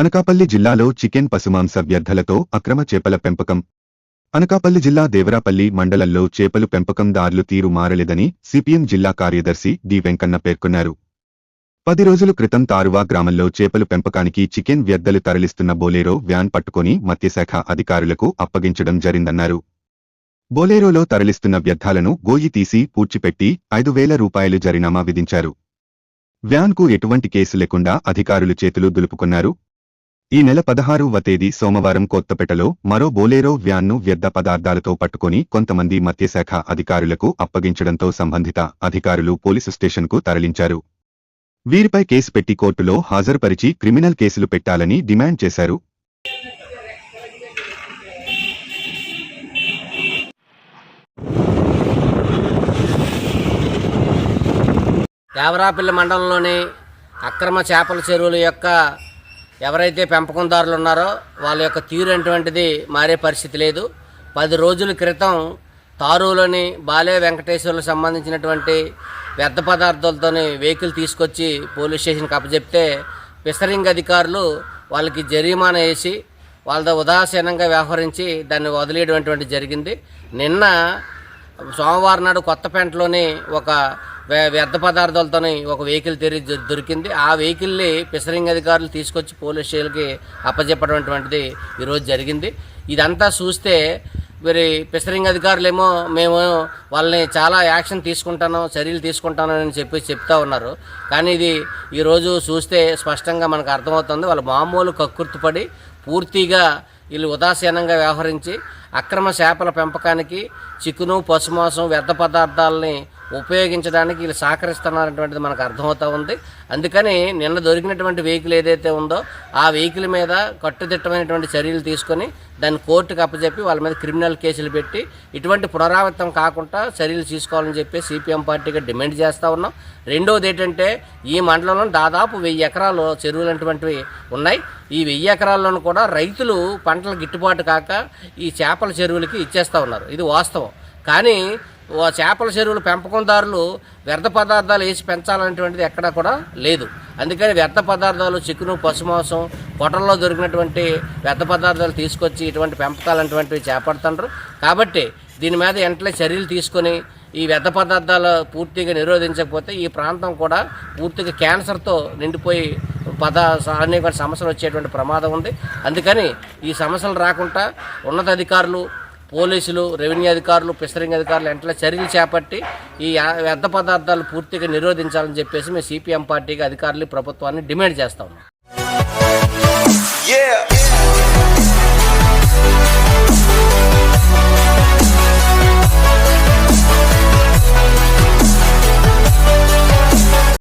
అనకాపల్లి జిల్లాలో చికెన్ పశుమాంస వ్యర్థలతో అక్రమ చేపల పెంపకం. అనకాపల్లి జిల్లా దేవరాపల్లి మండలంలో చేపలు పెంపకందారులు తీరు మారలేదని సిపిఎం జిల్లా కార్యదర్శి డి వెంకన్న పేర్కొన్నారు. పది రోజుల క్రితం తారువా గ్రామంలో చేపలు పెంపకానికి చికెన్ వ్యర్థలు తరలిస్తున్న బోలేరో వ్యాన్ పట్టుకొని మత్స్యశాఖ అధికారులకు అప్పగించడం జరిగిందన్నారు బోలేరోలో తరలిస్తున్న వ్యర్థాలను గోయి తీసి పూడ్చిపెట్టి ఐదు వేల రూపాయలు జరినామా విధించారు. వ్యాన్కు ఎటువంటి కేసు లేకుండా అధికారులు చేతులు దులుపుకున్నారు. ఈ నెల పదహారువ తేదీ సోమవారం కొత్తపేటలో మరో బోలేరో వ్యాన్ను వ్యర్థ పదార్థాలతో పట్టుకొని కొంతమంది మత్స్యశాఖ అధికారులకు అప్పగించడంతో సంబంధిత అధికారులు పోలీసు స్టేషన్కు తరలించారు. వీరిపై కేసు పెట్టి కోర్టులో హాజరుపరిచి క్రిమినల్ కేసులు పెట్టాలని డిమాండ్ చేశారు. దేవరాపల్లి మండలంలోని అక్రమ చేపల చెరువుల యొక్క ఎవరైతే పెంపకందారులు ఉన్నారో వాళ్ళ యొక్క తీరు అటువంటిది మారే పరిస్థితి లేదు. పది రోజుల క్రితం తారులోని బాలే వెంకటేశ్వర్లకు సంబంధించినటువంటి వ్యర్థ పదార్థాలతోని వెహికల్ తీసుకొచ్చి పోలీస్ స్టేషన్కి అప్పచెప్తే ఫిషరింగ్ అధికారులు వాళ్ళకి జరిమానా వేసి వాళ్ళతో ఉదాసీనంగా వ్యవహరించి దాన్ని వదిలేయడం జరిగింది. నిన్న సోమవారం నాడు కొత్తపేంటలోని ఒక వ్యర్థ పదార్థాలతోని ఒక వెహికల్ తెరి దొరికింది. ఆ వెహికల్ని ఫిషరింగ్ అధికారులు తీసుకొచ్చి పోలీస్ స్టేషన్కి అప్పచెప్పటువంటిది ఈరోజు జరిగింది. ఇదంతా చూస్తే మరి ఫిషరింగ్ అధికారులేమో మేము వాళ్ళని చాలా యాక్షన్ తీసుకుంటాను చర్యలు తీసుకుంటాను అని చెప్పి చెప్తా ఉన్నారు. కానీ ఇది ఈరోజు చూస్తే స్పష్టంగా మనకు అర్థమవుతుంది. వాళ్ళ మామూలు కక్కుర్తిపడి పూర్తిగా వీళ్ళు ఉదాసీనంగా వ్యవహరించి అక్రమ చేపల పెంపకానికి చికెను పశుమాంసం వ్యర్థ పదార్థాలని ఉపయోగించడానికి వీళ్ళు సహకరిస్తున్నారనేటువంటిది మనకు అర్థమవుతూ ఉంది. అందుకని నిన్న దొరికినటువంటి వెహికల్ ఏదైతే ఉందో ఆ వెహికల్ మీద కట్టుదిట్టమైనటువంటి చర్యలు తీసుకొని దాన్ని కోర్టుకు అప్పచెప్పి వాళ్ళ మీద క్రిమినల్ కేసులు పెట్టి ఇటువంటి పునరావృతం కాకుండా చర్యలు తీసుకోవాలని చెప్పి సిపిఎం పార్టీగా డిమాండ్ చేస్తూ ఉన్నాం. రెండవది ఏంటంటే ఈ మండలంలో దాదాపు వెయ్యి ఎకరాలు చెరువులు అటువంటివి ఉన్నాయి. ఈ వెయ్యి ఎకరాల్లోనూ కూడా రైతులు పంటల గిట్టుబాటు కాక ఈ చేపల చెరువులకి ఇచ్చేస్తూ ఉన్నారు. ఇది వాస్తవం. కానీ చేపల చెరువులు పెంపకందారులు వ్యర్థ పదార్థాలు వేసి పెంచాలనేటువంటిది ఎక్కడా కూడా లేదు. అందుకని వ్యర్థ పదార్థాలు చికెను పశుమాంసం పొటల్లో దొరికినటువంటి వ్యర్థ పదార్థాలు తీసుకొచ్చి ఇటువంటి పెంపకాలు అటువంటివి చేపడుతుండ్రు. కాబట్టి దీని మీద వెంటనే చర్యలు తీసుకొని ఈ వ్యర్థ పదార్థాలు పూర్తిగా నిరోధించకపోతే ఈ ప్రాంతం కూడా పూర్తిగా క్యాన్సర్తో నిండిపోయి పద అనేక సమస్యలు వచ్చేటువంటి ప్రమాదం ఉంది. అందుకని ఈ సమస్యలు రాకుండా ఉన్నతాధికారులు పోలీసులు రెవెన్యూ అధికారులు ఫిషరింగ్ అధికారులు వెంటనే చర్యలు చేపట్టి ఈ వ్యర్థ పదార్థాలు పూర్తిగా నిరోధించాలని చెప్పేసి మేము సిపిఎం పార్టీకి అధికారులు ప్రభుత్వాన్ని డిమాండ్ చేస్తా ఉన్నాం.